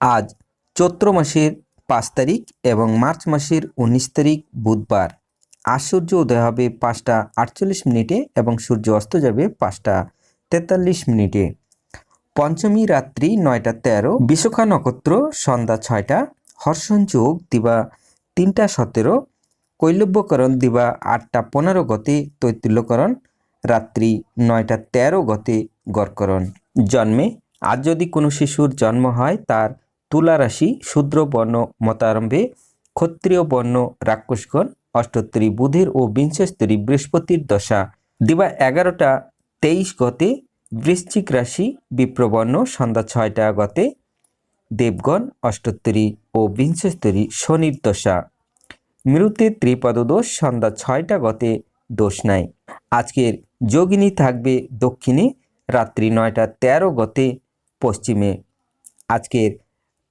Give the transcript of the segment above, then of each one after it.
আজ চৈত্র মাসের পাঁচ তারিখ এবং মার্চ মাসের উনিশ তারিখ বুধবার। আজ সূর্য উদয় হবে পাঁচটা আটচল্লিশ মিনিটে এবং সূর্য অস্ত যাবে পাঁচটা তেতাল্লিশ মিনিটে। পঞ্চমী রাত্রি নয়টা তেরো, বিশাখা নক্ষত্র সন্ধ্যা ছয়টা, হর্ষণ যোগ দিবা তিনটা সতেরো, কৈলব্যকরণ দিবা আটটা পনেরো গতে তৈতুল্যকরণ, রাত্রি নয়টা তেরো গতে গড়করণ। জন্মে আজ যদি কোনো শিশুর জন্ম হয় তার তুলা রাশি শূদ্র বর্ণ মতারম্ভে ক্ষত্রিয় বর্ণ রাক্ষসগণ অষ্টোত্তরী বুধের ও বিংশস্তরী বৃহস্পতির দশা। দিবা এগারোটা তেইশ গতে বৃশ্চিক রাশি বিপ্রবর্ণ সন্ধ্যা ছয়টা গতে দেবগণ অষ্টোত্তরী ও বিংশস্তরী শনির দশা। মৃতে ত্রিপদদোষ, সন্ধ্যা ছয়টা গতে দোষ নাই। আজকের যোগিনী থাকবে দক্ষিণে, রাত্রি নয়টা তেরো গতে পশ্চিমে। আজকের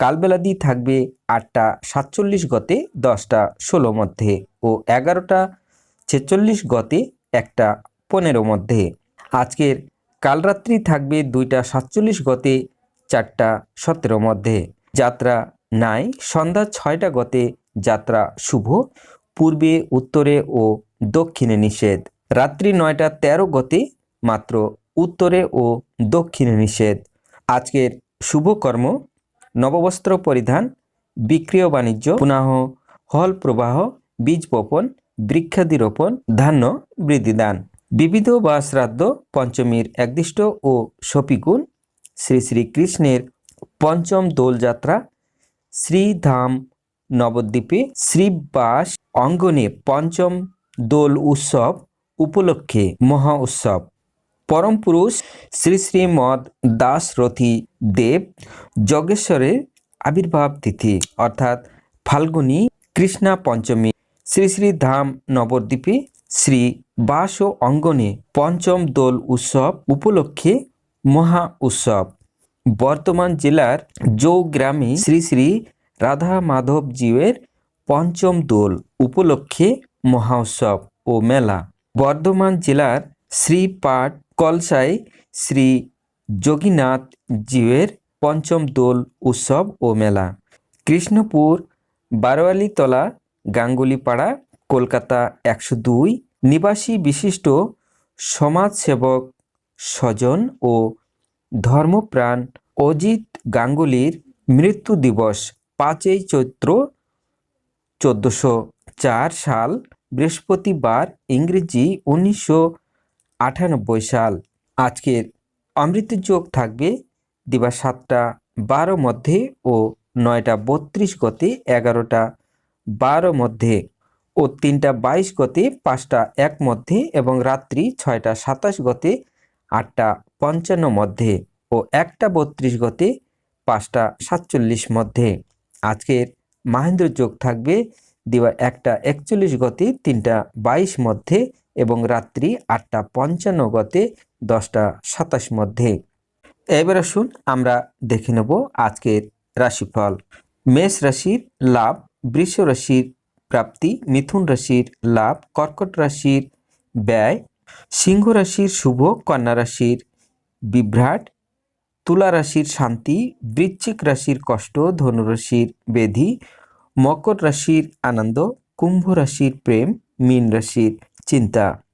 কালবেলাদি থাকবে আটটা সাতচল্লিশ গতে, দশটা ষোলো মধ্যে ও এগারোটা ছেচল্লিশ গতে, একটা পনেরো মধ্যে। আজকের কালরাত্রি থাকবে দুইটা সাতচল্লিশ গতে, চারটা সতেরো মধ্যে। যাত্রা নাই, সন্ধ্যা ছয়টা গতে, যাত্রা শুভ, পূর্বে, উত্তরে ও দক্ষিণে নিষেধ। রাত্রি নয়টা তেরো গতে, মাত্র উত্তরে ও দক্ষিণে নিষেধ। আজকের শুভকর্ম নববস্ত্র পরিধান, বিক্রিয় বাণিজ্য, পুনাহ, হল প্রবাহ, বীজ বপন বৃক্ষাদি রোপণ ধান্য, বৃদ্ধিদান। বিবিধ বা শ্রাদ্ধ, পঞ্চমীর একদিষ্ট ও সপিগুণ শ্রী শ্রী কৃষ্ণের পঞ্চম দোলযাত্রা, শ্রীধাম নবদ্বীপে শ্রীবাস অঙ্গনে পঞ্চম দোল উৎসব উপলক্ষে মহা উৎসব। পরম পুরুষ শ্রী শ্রীমদ দাসরথী দেব যজ্ঞেশ্বরের আবির্ভাব তিথি, অর্থাৎ ফাল্গুনী কৃষ্ণা পঞ্চমী। শ্রী শ্রী ধাম নবদ্বীপে শ্রী বাস ও অঙ্গনে পঞ্চম দোল উৎসব উপলক্ষে মহা উৎসব। বর্তমান জেলার জৌ গ্রামে শ্রী শ্রী রাধা মাধব জিউয়ের পঞ্চম দোল উপলক্ষে মহা উৎসব ও মেলা। বর্ধমান জেলার শ্রীপাট কলসায় শ্রী যোগীনাথ জিউয়ের পঞ্চম দোল উৎসব ও মেলা। কৃষ্ণপুর, বারোয়ালিতলা, গাঙ্গুলিপাড়া, কলকাতা একশো দুই, নিবাসী বিশিষ্ট সমাজসেবক স্বজন ও ধর্মপ্রাণ অজিত গাঙ্গুলির মৃত্যু দিবস পাঁচই চৈত্র চোদ্দোশো চার সাল বৃহস্পতিবার ইংরেজি উনিশশো আটানব্বই সাল। আজকের অমৃতের যোগ থাকবে দিবা সাতটা বারো মধ্যে ও নয়টা বত্রিশ গতে এগারোটা বারো মধ্যে ও তিনটা বাইশ গতে পাঁচটা এক মধ্যে এবং রাত্রি ছয়টা সাতাশ গতে আটটা পঞ্চান্ন মধ্যে ও একটা বত্রিশ গতে পাঁচটা সাতচল্লিশ মধ্যে। আজকের মাহেন্দ্র যোগ থাকবে দিবা একটা একচল্লিশ গতে, তিনটা বাইশ মধ্যে এবং রাত্রি আটটা পঞ্চান্ন গতে, দশটা সাতাশ মধ্যে। এবার আসুন আমরা দেখে নেব আজকের রাশিফল। মেষ রাশির লাভ, বৃষ রাশির প্রাপ্তি, মিথুন রাশির লাভ, কর্কট রাশির ব্যয়, সিংহ রাশির শুভ, কন্যা রাশির বিভ্রাট, তুলা রাশির শান্তি, বৃশ্চিক রাশির কষ্ট ধনুরাশির বেধি মকর রাশির আনন্দ কুম্ভ রাশির প্রেম মীন রাশির চিন্তা।